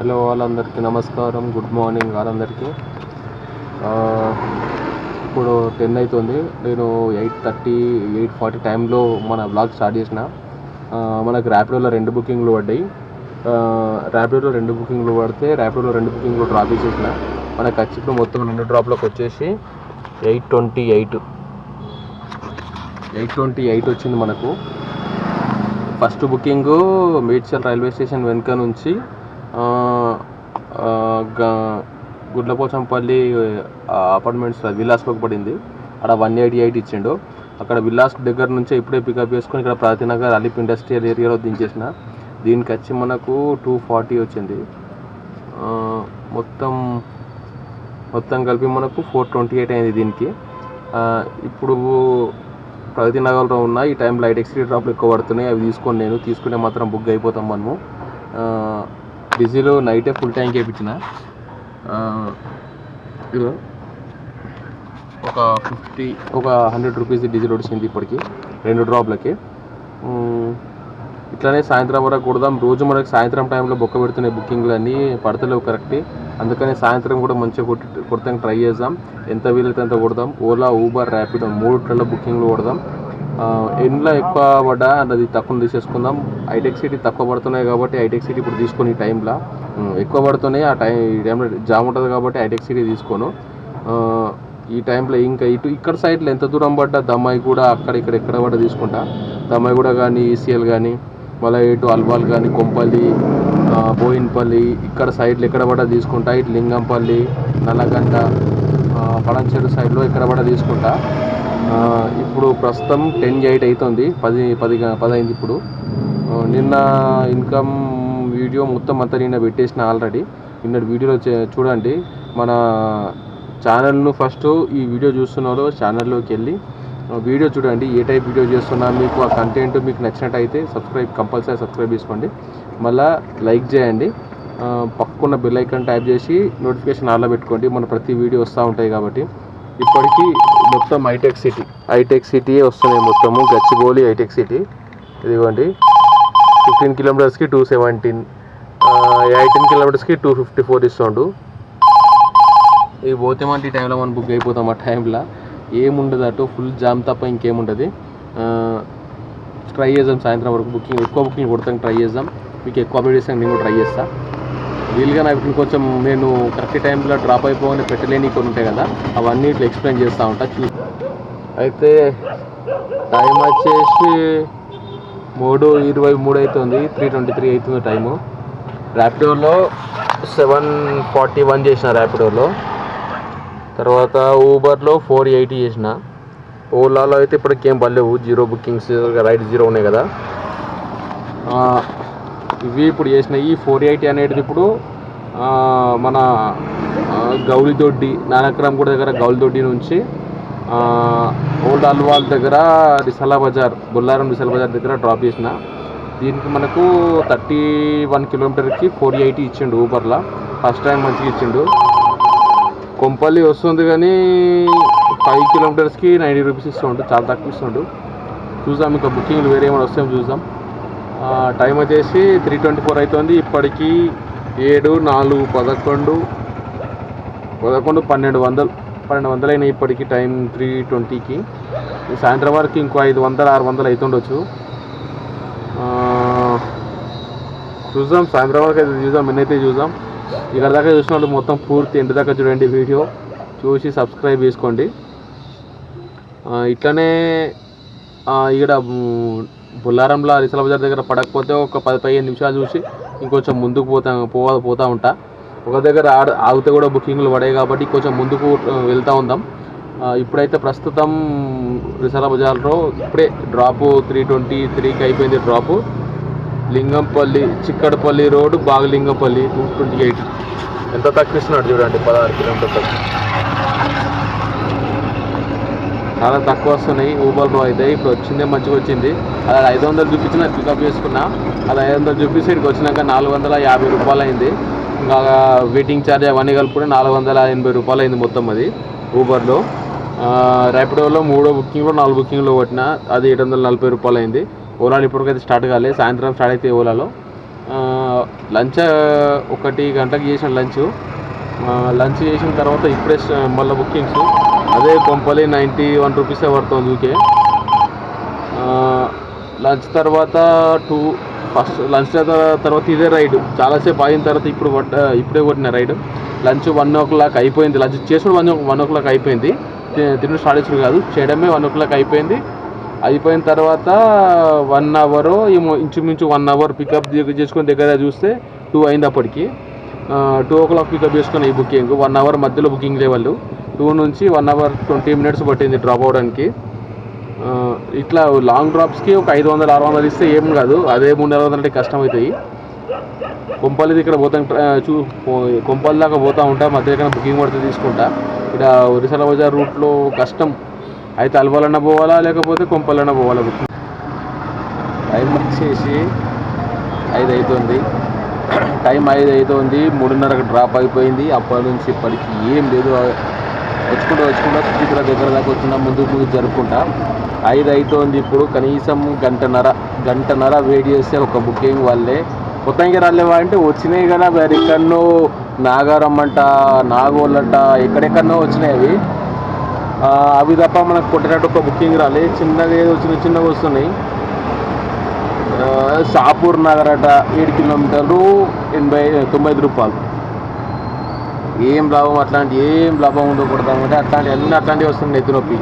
Hello వాళ్ళందరికీ నమస్కారం. Good morning వాళ్ళందరికీ. ఇప్పుడు టెన్ అవుతుంది నేను ఎయిట్ థర్టీ ఎయిట్ ఫార్టీ టైంలో మన బ్లాగ్ స్టార్ట్ చేసిన. మనకు ర్యాపిడోలో రెండు బుకింగ్లు పడ్డాయి. ర్యాపిడోలో రెండు బుకింగ్లు పడితే ర్యాపిడోలో రెండు బుకింగ్లు డ్రాప్ చేసేసిన. మనకు ఖచ్చితంగా మొత్తం రెండు డ్రాప్లకు వచ్చేసి eight twenty eight. Eight twenty eight వచ్చింది మనకు. First booking Medchal railway station వెనుక నుంచి గుడ్లపోచంపల్లి అపార్ట్మెంట్స్ విలాస్లోకి పడింది. అక్కడ వన్ ఎయిటీ ఎయిట్ ఇచ్చిండు. అక్కడ విలాస్ దగ్గర నుంచే ఇప్పుడే పికప్ చేసుకొని ఇక్కడ ప్రాతినగర్ అలిప్ ఇండస్ట్రియల్ ఏరియాలో దించేసిన. దీనికి వచ్చి మనకు టూ ఫార్టీ వచ్చింది. మొత్తం మొత్తం కలిపి మనకు ఫోర్ ట్వంటీ ఎయిట్ అయింది దీనికి. ఇప్పుడు ప్రగతి నగర్లో ఉన్న ఈ టైం లైట్ ఎక్స్ట్రీ డ్రాప్లు ఎక్కువ పడుతున్నాయి. అవి తీసుకొని నేను తీసుకుంటే మాత్రం బుక్ అయిపోతాం మనము. డీజిల్ నైటే ఫుల్ ట్యాంక్ వేయించిన ఒక ఫిఫ్టీ ఒక హండ్రెడ్ రూపీస్ డీజిల్ వచ్చింది ఇప్పటికి రెండు డ్రాప్లకి. ఇట్లానే సాయంత్రం వరకు కొడదాం. రోజు మనకి సాయంత్రం టైంలో బొక్క పెడుతున్నాయి బుకింగ్లు అన్నీ పడతలేవు కరెక్ట్. అందుకని సాయంత్రం కూడా మంచిగా కొట్టి కొడతానికి ట్రై చేద్దాం. ఎంత వీలైతే అంత కొడదాం. ఓలా ఊబర్ ర్యాపిడో మూడుట్లలో బుకింగ్లు కొడదాం. ఎండ్లో ఎక్కువ పడ్డా అది తక్కువ తీసేసుకుందాం. హైటెక్ సిటీ తక్కువ పడుతున్నాయి కాబట్టి హైటెక్ సిటీ ఇప్పుడు తీసుకొని ఈ టైంలో. ఎక్కువ పడుతున్నాయి ఆ టైం ఈ టైంలో జామ్ ఉంటుంది కాబట్టి హైటెక్ సిటీ తీసుకోను. ఈ టైంలో ఇంకా ఇటు ఇక్కడ సైడ్లో ఎంత దూరం పడ్డా దమ్మాయి కూడా అక్కడ ఇక్కడ ఎక్కడ పడ్డా తీసుకుంటా. దమ్మాయి కూడా కానీ ఈసీఎల్ కానీ మళ్ళీ ఇటు అల్వాల్ కానీ కొంపల్లి బోయిన్పల్లి ఇక్కడ సైడ్లు ఎక్కడ పడ్డా తీసుకుంటా. ఇటు లింగంపల్లి నల్లగంట ఆ, సైడ్లో ఎక్కడ పడ్డా తీసుకుంటా. ఇప్పుడు ప్రస్తుతం టెన్ ఎయిట్ అవుతుంది పది పది పదైంది పది అయింది ఇప్పుడు నిన్న ఇన్కమ్ వీడియో మొత్తం అంతా నిన్న పెట్టేసిన ఆల్రెడీ. నిన్న వీడియోలో చే- చూడండి. మన ఛానల్ను ఫస్ట్ ఈ వీడియో చూస్తున్నారు. ఛానల్లోకి వెళ్ళి వీడియో చూడండి. ఏ టైప్ వీడియో చేస్తున్నా మీకు ఆ కంటెంట్ మీకు నచ్చినట్టయితే సబ్స్క్రైబ్ కంపల్సరీ సబ్స్క్రైబ్ చేసుకోండి. మళ్ళీ లైక్ చేయండి. ఆ, పక్కన బెల్ ఐకాన్ టైప్ చేసి నోటిఫికేషన్ ఆన్లో పెట్టుకోండి. మన ప్రతి వీడియో వస్తూ ఉంటాయి కాబట్టి. ఇప్పటికీ మొత్తం హైటెక్ సిటీ హైటెక్ సిటీ వస్తున్నాయి మొత్తము. గచ్చిబౌలి హైటెక్ సిటీ. ఇదిగోండి. ఫిఫ్టీన్ కిలోమీటర్స్కి టూ సెవెంటీన్ ఎయిటీన్ కిలోమీటర్స్కి టూ ఫిఫ్టీ ఫోర్ ఇస్తుండు. ఇవి పోతే మన ఈ టైంలో మనం బుక్ అయిపోతాం ఆ టైంలో. ఏముండదు అటు ఫుల్ జామ్ తప్ప ఇంకేముండదు. ట్రై చేద్దాం సాయంత్రం వరకు బుకింగ్. ఎక్కువ బుకింగ్ కొడతాం ట్రై చేద్దాం. మీకు ఎక్కువ అప్డేట్ చేస్తాను నేను ట్రై చేస్తాను వీలుగా నాకు ఇప్పుడు కొంచెం నేను కరెక్ట్ టైంలో డ్రాప్ అయిపోవని పెట్టలేని కొన్ని ఉంటాయి కదా అవన్నీ ఇట్లా ఎక్స్ప్లెయిన్ చేస్తూ ఉంటా చూ అయితే టైం వచ్చేసి మూడు ఇరవై మూడు అవుతుంది త్రీ ట్వంటీ త్రీ అవుతుంది టైము ర్యాపిడోలో సెవెన్ ఫార్టీ వన్ చేసిన ర్యాపిడోలో తర్వాత ఊబర్లో ఫోర్ ఎయిటీ చేసిన. ఓలాలో అయితే ఇప్పటికేం పర్లేవు జీరో బుకింగ్స్ రైడ్ జీరో ఉన్నాయి కదా. ఇవి ఇప్పుడు చేసిన ఈ ఫోర్ ఎయిటీ అనేది ఇప్పుడు మన గౌలిదొడ్డి నానక్రామ్ కూడా దగ్గర గౌలిదొడ్డి నుంచి ఓల్డ్ అల్వాల్ దగ్గర రిసలా బజార్ బొల్లారం రిసలా బజార్ దగ్గర డ్రాప్ చేసిన. దీనికి మనకు థర్టీ వన్ కిలోమీటర్కి ఫోర్ ఎయిటీ ఇచ్చిండు ఊబర్లో. ఫస్ట్ టైం మంచిగా ఇచ్చిండు. కొంపల్లి వస్తుంది కానీ ఫైవ్ కిలోమీటర్స్కి నైంటీ రూపీస్ ఇస్తుండు చాలా తక్కువ ఇస్తుండు. చూద్దాం ఇంకా బుకింగ్లు వేరే ఏమైనా వస్తాయో చూద్దాం. టైం వచ్చేసి త్రీ ట్వంటీ ఫోర్ అవుతుంది. ఇప్పటికీ ఏడు నాలుగు పదకొండు పదకొండు పన్నెండు వందలు పన్నెండు వందలు అయినాయి ఇప్పటికీ టైం త్రీ ట్వంటీకి సాయంత్రం వరకు ఇంకో ఐదు వందలు ఆరు వందలు అవుతుండొచ్చు చూద్దాం. సాయంత్రం వరకు అయితే చూద్దాం. ఎన్నైతే చూద్దాం. ఇక్కడ దాకా చూసిన వాళ్ళు మొత్తం పూర్తి ఇంటి దాకా చూడండి వీడియో. చూసి సబ్స్క్రైబ్ చేసుకోండి. ఇట్లనే ఇక్కడ బుల్లారంలో రిసల బజార్ దగ్గర పడకపోతే ఒక పది పదిహేను నిమిషాలు చూసి ఇంకొంచెం ముందుకు పోతా పోవా పోతా ఉంటా. ఒక దగ్గర ఆడ ఆగితే కూడా బుకింగ్లు పడాయి కాబట్టి కొంచెం ముందుకు వెళ్తూ ఉందాం. ఇప్పుడైతే ప్రస్తుతం రిసల బజార్లో ఇప్పుడే డ్రాపు త్రీ ట్వంటీ త్రీకి అయిపోయింది drop. Lingampally Chikkadpally road Bagalingampally two twenty eight ఎంత తక్కువ ఇస్తున్నాడు చూడండి పదహారు కిలోమీటర్ చాలా తక్కువ వస్తున్నాయి. ఊబర్లో అయితే ఇప్పుడు వచ్చిందే మంచిగా వచ్చింది. అలా ఐదు వందలు చూపించిన పికప్ చేసుకున్నా. అలా ఐదు వందలు చూపించి ఇక్కడికి వచ్చినాక నాలుగు వందల యాభై రూపాయలు అయింది. ఇంకా వెయిటింగ్ ఛార్జ్ అవన్నీ కలుపుకుంటే నాలుగు వందల ఎనభై రూపాయలు అయింది మొత్తం అది ఊబర్లో ర్యాపిడోలో మూడో బుకింగ్లో నాలుగు బుకింగ్లో కొట్టిన అది ఏడు వందల నలభై రూపాయలు అయింది. ఓలాలు ఇప్పటికైతే స్టార్ట్ కాలేదు సాయంత్రం స్టార్ట్ అయితే ఓలాలో. లంచ్ ఒకటి గంటకి చేసిన లంచ్. లంచ్ చేసిన తర్వాత ఇప్పుడే మళ్ళీ బుకింగ్స్. అదే పంపాలి నైంటీ వన్ రూపీసే పడుతుంది ఊకే లంచ్ తర్వాత టూ ఫస్ట్ లంచ్ తర్వాత ఇదే రైడ్. చాలాసేపు అయిన తర్వాత ఇప్పుడు పడ్డ ఇప్పుడే కొట్టిన ride. Lunch one o'clock అయిపోయింది. లంచ్ చేసుడు వన్ వన్ ఓ క్లాక్ అయిపోయింది. తినడం స్టార్ట్ చేసుడు కాదు. చేయడమే వన్ ఓ క్లాక్ అయిపోయింది. అయిపోయిన తర్వాత వన్ అవర్ ఇంచుమించు వన్ అవర్ పికప్ చేసుకొని దగ్గర చూస్తే టూ అయింది అప్పటికి. టూ ఓ క్లాక్ పికప్ చేసుకుని ఈ బుకింగ్ వన్ అవర్ మధ్యలో బుకింగ్ లేవాళ్ళు. టూ నుంచి వన్ అవర్ ట్వంటీ మినిట్స్ పట్టింది డ్రాప్ అవడానికి. ఇట్లా లాంగ్ డ్రాప్స్కి ఒక ఐదు వందలు ఆరు వందలు ఇస్తే ఏం కాదు. అదే మూడు నెలల వందలు అంటే కష్టం అవుతాయి కొంపల్లిది ఇక్కడ పోతాం చూ పో- కొంపల్లి దాకా పోతూ ఉంటా. మధ్య దగ్గర బుకింగ్ పడితే తీసుకుంటా. ఇక్కడ ఒరిసల బజార్ రూట్లో కష్టం. అయితే అలవాలన్నా పోవాలా లేకపోతే కొంపల్లన్నా పోవాలా? బుకింగ్ టైం వచ్చేసి ఐదు అవుతుంది టైం ఐదు అవుతుంది మూడున్నరకు డ్రాప్ అయిపోయింది. అప్పటి నుంచి ఇప్పటికి ఏం లేదు. వచ్చుకుంటూ వచ్చుకుంటా సుచిత్ర దగ్గర దాకా వచ్చిన ముందు ముందు జరుపుకుంటా. ఐదు అవుతుంది ఇప్పుడు. కనీసం గంటన్నర గంటన్నర వెయిట్ చేస్తే ఒక బుకింగ్ వాళ్ళే. మొత్తానికి రాలేవా అంటే వచ్చినాయి కదా మరి. ఎక్కడో నాగారమ్మంట నాగోళ్ళంట ఎక్కడెక్కడనో వచ్చినాయి అవి. అవి తప్ప మనకు కొట్టినట్టు ఒక బుకింగ్ రాలే. చిన్నగా ఏదో చిన్న చిన్నగా వస్తున్నాయి. షాపూర్ నగర్ అట ఏడు కిలోమీటర్లు ఎనభై తొంభై ఐదు రూపాయలు. ఏం లాభం అట్లాంటి ఏం లాభం ఉందో కొడతామంటే అట్లాంటి అన్నీ అట్లాంటివి వస్తుంది నెత్తి నొప్పి.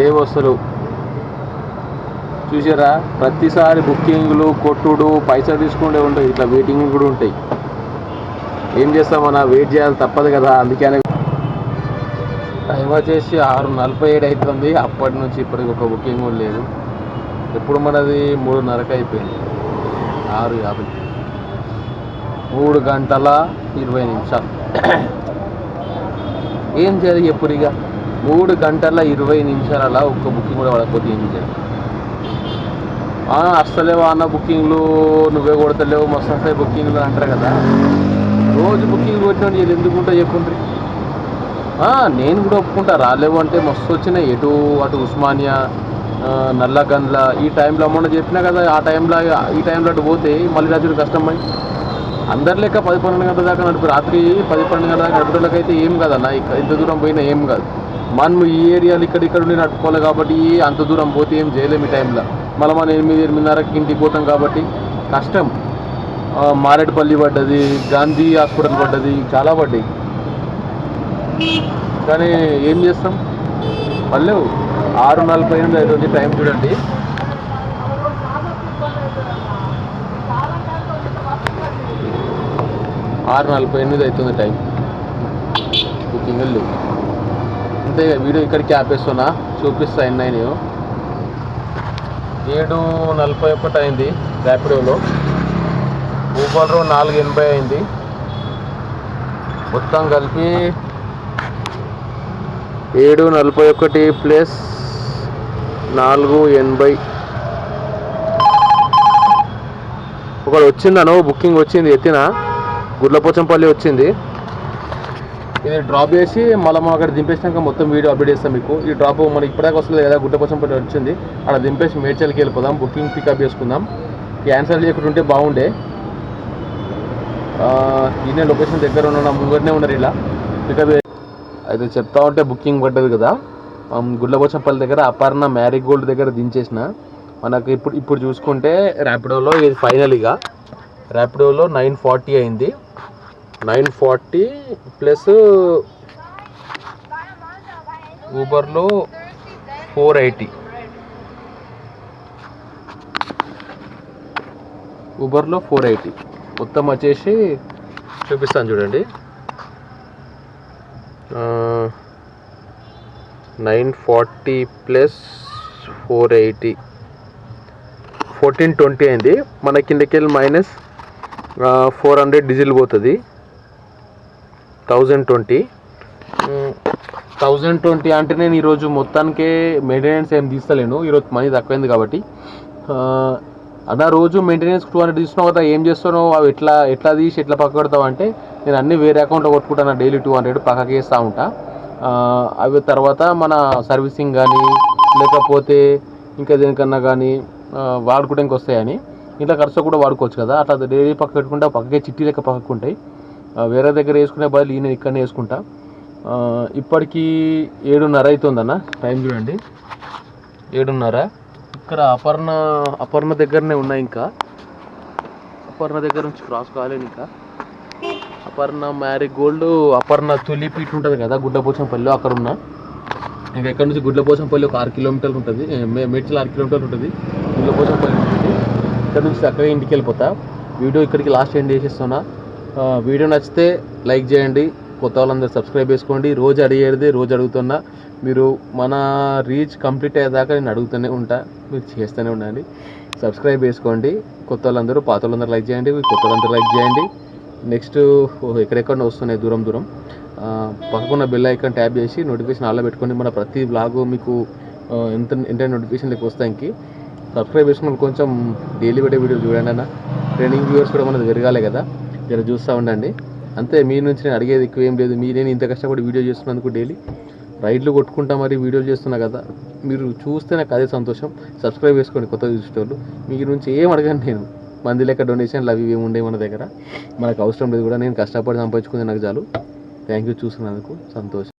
ఏ వస్తారు చూసారా? ప్రతిసారి బుకింగ్లు కొట్టుడు పైసా తీసుకుంటే ఉంటాయి. ఇట్లా వెయిటింగ్ కూడా ఉంటాయి. ఏం చేస్తామన్నా వెయిట్ చేయాలి తప్పదు కదా అందుకనే టైం వచ్చేసి ఆరు నలభై ఏడు అవుతుంది. అప్పటి నుంచి ఇప్పటికి ఒక బుకింగ్ కూడా లేదు. ఎప్పుడు మనది? మూడున్నరకు అయిపోయింది. ఆరు యాభై. మూడు గంటల ఇరవై నిమిషాలు. ఏం చేయాలి ఎప్పుడు ఇక? మూడు గంటల ఇరవై నిమిషాల ఒక్క బుకింగ్ కూడా పడకపోతే ఏం చేయాలి? ఆ, అన్న బుకింగ్లు నువ్వే కొడతలేవు మస్తు వస్తాయి బుకింగ్లు అంటారు కదా. రోజు బుకింగ్ కొట్టిన వీళ్ళు ఎందుకు ఉంటా చెప్పుండ్రి నేను కూడా ఒప్పుకుంటా. రాలేవు అంటే మస్తు వచ్చినాయి. ఎటు? అటు ఉస్మానియా నల్లగండ్ల ఈ టైంలో మొన్న చెప్పినా కదా ఆ టైంలో ఈ టైంలో అటు పోతే మళ్ళీ రాత్రి కష్టమై అందరి లెక్క పది పన్నెండు గంటల దాకా నడిపి రాత్రి పది పన్నెండు గంటల దాకా అయితే ఏం కాదన్న నా ఇంత దూరం పోయినా ఏం కాదు. మనం ఈ ఏరియాలు ఇక్కడ ఇక్కడ ఉండి నడుపుకోవాలి కాబట్టి అంత దూరం పోతే ఏం చేయలేము ఈ టైంలో. మళ్ళీ మనం ఎనిమిది ఎనిమిదిన్నరకి ఇంటికి పోతాం కాబట్టి కష్టం. మారేడుపల్లి పడ్డది గాంధీ హాస్పిటల్ పడ్డది చాలా పడ్డాయి. కానీ ఏం చేస్తాం? పర్లేవు ఆరు నలభై ఎనిమిది ఐదు వచ్చి టైం చూడండి. ఆరు నలభై ఎనిమిది అవుతుంది టైం బుకింగ్ లేవు అంతే ఇక వీడియో ఇక్కడికి ఆపేస్తున్నా. చూపిస్తా ఎన్ని అయినాయో. ఏడు నలభై ఒకటి అయింది ర్యాపిడోలో. ఊబర్ నాలుగు ఎనభై అయింది. మొత్తం కలిపి ఏడు నలభై ఒకటి ప్లస్ నాలుగు ఎనభై. ఒకటి వచ్చిందను బుకింగ్ వచ్చింది ఎత్తిన? గుడ్లపోచంపల్లి వచ్చింది. ఇది డ్రాప్ చేసి మళ్ళీ మనం అక్కడ దింపేసినాక మొత్తం వీడియో అప్డేట్ చేస్తాం మీకు. ఈ డ్రాప్ మనకి ఇప్పటిదాకా వస్తుంది కదా గుడ్లపోచంపల్లి వచ్చింది. అక్కడ దింపేసి మేడ్చల్కి వెళ్ళిపోదాం బుకింగ్ పికప్ చేసుకుందాం. క్యాన్సిల్ చేయకుండా ఉంటే బాగుండే ఈయన లొకేషన్ దగ్గర ఉన్న ముంగరనే ఉన్నారు ఇలా. పికప్ అయితే చెప్తా ఉంటే బుకింగ్ పడ్డది కదా. గుడ్లబోచంపల్లి దగ్గర అపర్ణ మ్యారీగోల్డ్ దగ్గర దించేసిన. మనకు ఇప్పుడు ఇప్పుడు చూసుకుంటే ర్యాపిడోలో ఇది ఫైనల్ ఇక ర్యాపిడోలో నైన్ ఫార్టీ అయింది. నైన్ ఫార్టీ ప్లస్ ఊబర్లో ఫోర్ ఎయిటీ. ఊబర్లో ఫోర్ ఎయిటీ. మొత్తం వచ్చేసి చూపిస్తాను చూడండి. Nine forty plus four eighty. Fourteen twenty అయింది. మన కిందకెళ్ళి మైనస్ ఫోర్ హండ్రెడ్ డీజిల్ పోతుంది. Thousand twenty. థౌజండ్ ట్వంటీ అంటే నేను ఈరోజు మొత్తానికే మెయింటెనెన్స్ ఏం తీస్తలేను. ఈరోజు మనీ తక్కువైంది కాబట్టి. అన్న రోజు మెయింటెనెన్స్ టూ హండ్రెడ్ తీసుకున్నావు కదా ఏం చేస్తున్నావు? అవి ఎట్లా ఎట్లా తీసి ఎట్లా పక్క పెడతావు అంటే నేను అన్ని వేరే అకౌంట్లో కొట్టుకుంటాను? డైలీ టూ హండ్రెడ్ పక్కకి వేస్తూ ఉంటా. అవి తర్వాత మన సర్వీసింగ్ కానీ లేకపోతే ఇంకా దేనికన్నా కానీ వాడుకోవడానికి వస్తాయని. ఇంట్లో ఖర్చు కూడా వాడుకోవచ్చు కదా. అట్లా డైలీ పక్క పెట్టుకుంటే పక్కకే చిట్టి లెక్క పక్కకు ఉంటాయి. వేరే దగ్గర వేసుకునే బదులు ఈయన ఇక్కడనే వేసుకుంటా. ఇప్పటికీ ఏడున్నర అవుతుందన్న టైం చూడండి. ఏడున్నర. ఇక్కడ అపర్ణ అపర్ణ దగ్గరనే ఉన్నాయి ఇంకా. అపర్ణ దగ్గర నుంచి క్రాస్ కాలేదు ఇంకా. అపర్ణ మ్యారీగోల్డ్ అపర్ణ తులిపీట్ ఉంటుంది కదా గుడ్లపోచంపల్లి అక్కడ ఉన్న. ఇంకా ఎక్కడ నుంచి గుడ్లపోచంపల్లి ఒక ఆరు కిలోమీటర్లు ఉంటుంది. మే- మేడ్చల్ ఆరు కిలోమీటర్లు ఉంటుంది. గుడ్లపోచంపల్లి ఉంటుంది ఇక్కడ నుంచి అక్కడే ఇంటికి వెళ్ళిపోతా. వీడియో ఇక్కడికి లాస్ట్ ఎండ్ చేసేస్తున్నా. వీడియో నచ్చితే లైక్ చేయండి. కొత్త వాళ్ళందరూ సబ్స్క్రైబ్ చేసుకోండి. రోజు అడిగేది రోజు అడుగుతున్నా. మీరు మన రీచ్ కంప్లీట్ అయ్యేదాకా నేను అడుగుతూనే ఉంటా. మీరు చేస్తూనే ఉండండి. సబ్స్క్రైబ్ చేసుకోండి. కొత్త వాళ్ళందరూ పాత వాళ్ళందరూ లైక్ చేయండి. కొత్త వాళ్ళందరూ లైక్ చేయండి. నెక్స్ట్ ఎక్కడెక్కడ వస్తున్నాయి దూరం దూరం. పక్కకున్న బెల్ ఐకాన్ ట్యాప్ చేసి నోటిఫికేషన్ ఆల్లో పెట్టుకోండి మన ప్రతి బ్లాగు మీకు ఎంత ఎంత నోటిఫికేషన్ లేక వస్తాయి సబ్స్క్రైబ్ చేసుకుని కొంచెం డైలీ పెట్టే వీడియో చూడండి అన్న. ట్రైనింగ్ వ్యూవర్స్ కూడా మనది పెరగాలి కదా. జర చూస్తూ ఉండండి. అంతే మీ నుంచి నేను అడిగేది ఎక్కువ ఏం లేదు. మీ నేను ఇంత కష్టపడి వీడియో చేస్తున్నందుకు డైలీ రైడ్లు కొట్టుకుంటా మరి వీడియోలు చేస్తున్నా కదా. మీరు చూస్తే నాకు అదే సంతోషం. సబ్స్క్రైబ్ చేసుకోండి కొత్త చూసేటోళ్ళు మీ నుంచి ఏం అడగండి నేను. మంది లెక్క డొనేషన్లు అవి ఇవి ఉండే మన దగ్గర. మనకు అవసరం లేదు కూడా. నేను కష్టపడి సంపాదించుకుంది నాకు చాలు. థ్యాంక్ యూ చూసినందుకు సంతోషం.